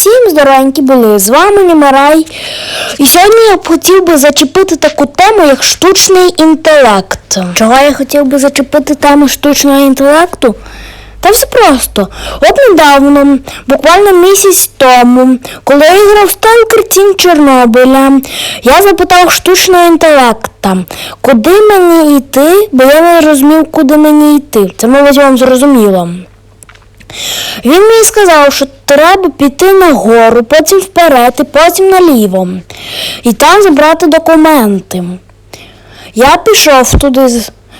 Всім здоровенькі були, з вами Німарай. І сьогодні я б хотів би зачепити таку тему, як штучний інтелект. Чого я хотів би зачепити тему штучного інтелекту? Та все просто. От недавно, буквально місяць тому, коли я грав Сталкер Тінь Чорнобиля, я запитав штучного інтелекта, куди мені йти, бо я не розумів, куди мені йти. Це, мабуть, вам зрозуміло. Він мені сказав, що треба піти нагору, потім вперед і потім наліво. І там забрати документи. Я пішов туди,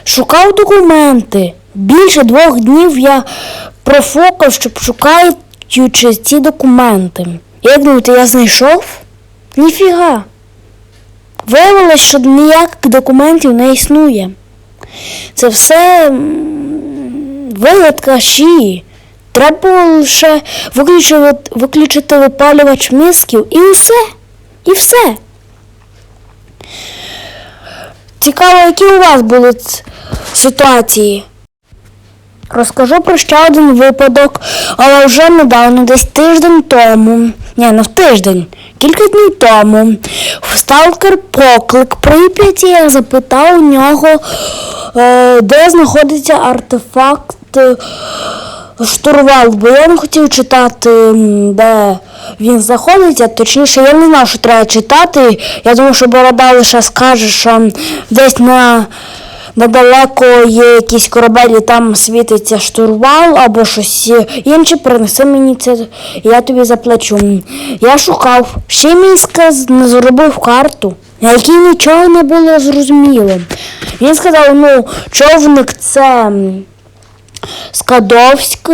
шукав документи. Більше двох днів я профукав, щоб шукаючи ці документи. Як думаєте, я знайшов? Ніфіга. Виявилось, що ніяких документів не існує. Це все вигадка щі. Треба лише виключити, виключити випалювач мисків і все. І все. Цікаво, які у вас були ситуації. Розкажу про ще один випадок, але вже недавно, десь тиждень тому. Ні, не в тиждень, кілька днів тому. Сталкер поклик Прип'яті я запитав у нього, е, де знаходиться артефакт штурвал, бо я не хотів читати, де він знаходиться, точніше, я не знав, що треба читати. Я думав, що борода лише скаже, що десь на недалеко є якийсь корабель, і там світиться штурвал або щось інше, принеси мені це, я тобі заплачу. Я шукав, ще мені сказ не зробив карту, на якій нічого не було зрозуміло. Він сказав, ну, човник це. Скадовськ.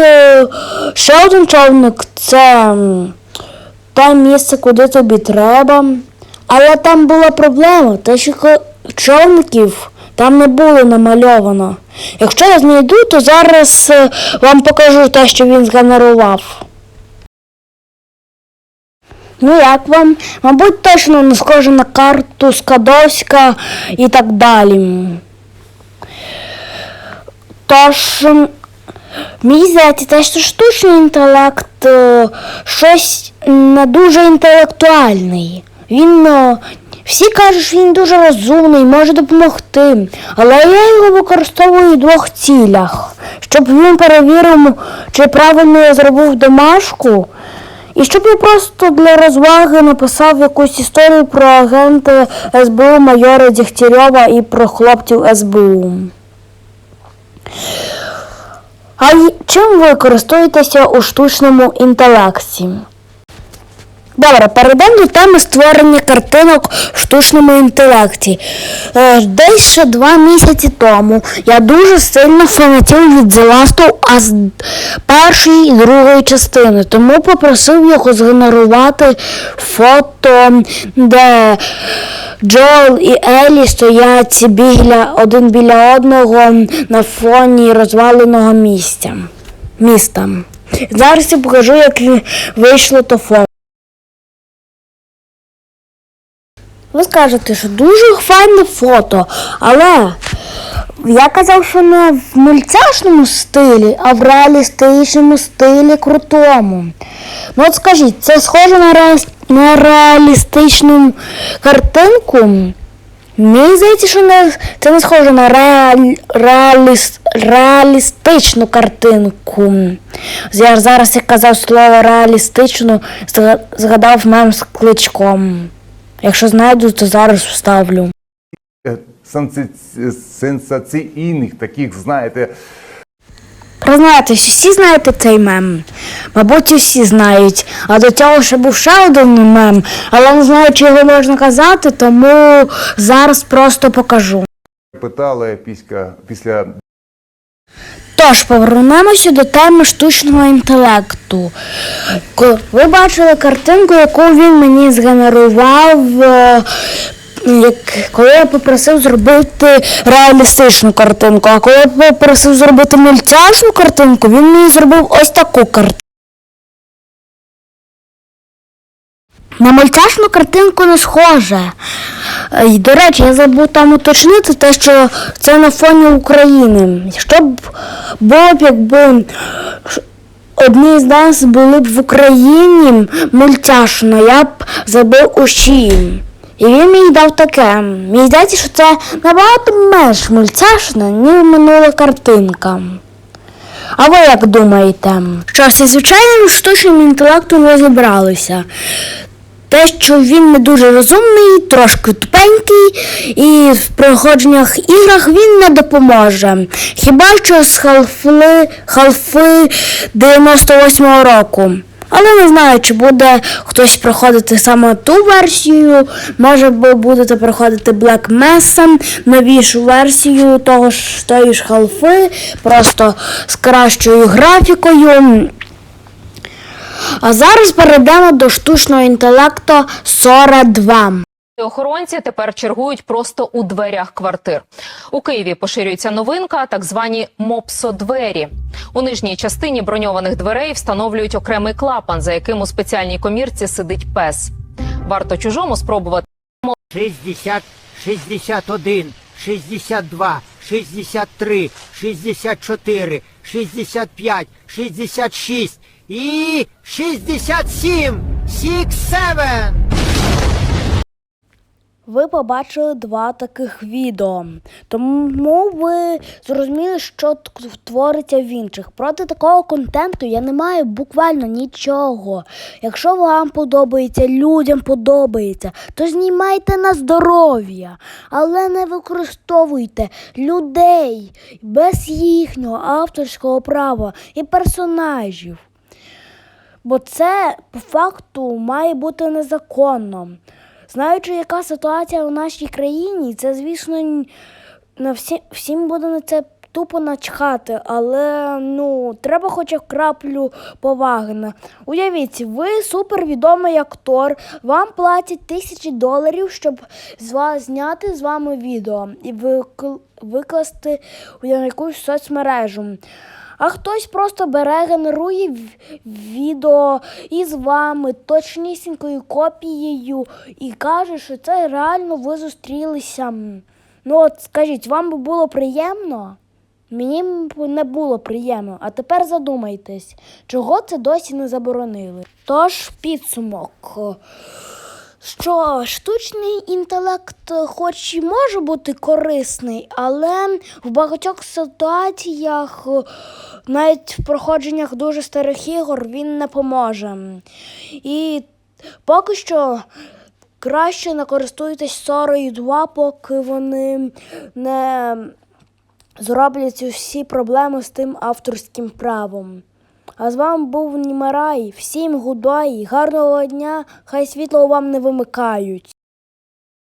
Ще один човник це те місце, куди тобі треба. Але там була проблема, те, що човників там не було намальовано. Якщо я знайду, то зараз е, вам покажу те, що він згенерував. Ну як вам? Мабуть, точно не схоже на карту Скадовська і так далі. Тож, м, Мені здається, те, що штучний інтелект е, щось не дуже інтелектуальний. Він е, всі кажуть, що він дуже розумний, може допомогти. Але я його використовую в двох цілях, щоб він перевірив, чи правильно я зробив домашку. І щоб я просто для розваги написав якусь історію про агента СБУ майора Дігтярьова і про хлопців СБУ. А чим ви користуєтеся у штучному інтелекті? Добре, перейдемо до теми створення картинок в штучному інтелекті. Е, Десь ще два місяці тому я дуже сильно фанатів від The Last of Us першої і другої частини, тому попросив його згенерувати фото, де Джоел і Елі стоять біля, один біля одного на фоні розваленого місця. міста. Зараз я покажу, як вийшло то фото. Ви скажете, що дуже файне фото, але я казав, що не в мультяшному стилі, а в реалістичному стилі крутому. Ну от скажіть, це схоже на, ре... на реалістичну картинку? Мені здається, що не... це не схоже на реаль... реаліс... реалістичну картинку. Я зараз як казав слово реалістичну, згадав мем з кличком. Якщо знайду, то зараз вставлю. е, сенсаційних таких, знаєте, Признайтесь, всі знаєте цей мем. Мабуть, усі знають. А до цього ще був ще один мем, але не знаю, чи його можна казати, тому зараз просто покажу. питали після, після Тож, повернемося до теми штучного інтелекту. Ви бачили картинку, яку він мені згенерував, е, коли я попросив зробити реалістичну картинку. А коли я попросив зробити мультяшну картинку, він мені зробив ось таку картинку. На мультяшну картинку не схоже. Е, І, до речі, я забув там уточнити те, що це на фоні України. Щоб було б якби одні з нас були б в Україні мультяшно, я б забив усі. І він мені дав таке. Мені здається, що це набагато менш мультяшно, ніж минула картинка. А ви як думаєте? Що зі звичайним штучним інтелектом розібралися? Те, що він не дуже розумний, трошки тупенький, і в проходженнях іграх він не допоможе. Хіба що з халфи, халфи 98-го року. Але не знаю, чи буде хтось проходити саме ту версію. Може ви будете проходити Black Mesa, новішу версію того ж тої ж халфи, просто з кращою графікою. А зараз перейдемо до штучного інтелекту Сора 2. Охоронці тепер чергують просто у дверях квартир. У Києві поширюється новинка, так звані мопсодвері. У нижній частині броньованих дверей встановлюють окремий клапан, за яким у спеціальній комірці сидить пес. Варто чужому спробувати 60, 61, 62, 63, 64, 65, 66 і 67. Six, seven. Ви побачили два таких відео, тому ви зрозуміли, що твориться в інших. Проти такого контенту я не маю буквально нічого. Якщо вам подобається, людям подобається, то знімайте на здоров'я, але не використовуйте людей без їхнього авторського права і персонажів. Бо це по факту має бути незаконно. Знаючи, яка ситуація у нашій країні, це, звісно, на всі, всім буде на це тупо начхати, але ну, треба хоча краплю поваги. Уявіть, ви супервідомий актор, вам платять тисячі доларів, щоб з вас зняти з вами відео і викл- викласти у якусь соцмережу. А хтось просто бере, генерує відео із вами точнісінькою копією і каже, що це реально ви зустрілися. Ну от скажіть, вам би було приємно? Мені не було приємно. А тепер задумайтесь, чого це досі не заборонили. Тож підсумок. Що штучний інтелект, хоч і може бути корисний, але в багатьох ситуаціях, навіть в проходженнях дуже старих ігор, він не поможе. І поки що краще не користуйтесь Сорою 2, поки вони не зроблять усі проблеми з тим авторським правом. А з вами був Німарай. Всім гудбай, гарного дня, хай світло вам не вимикають.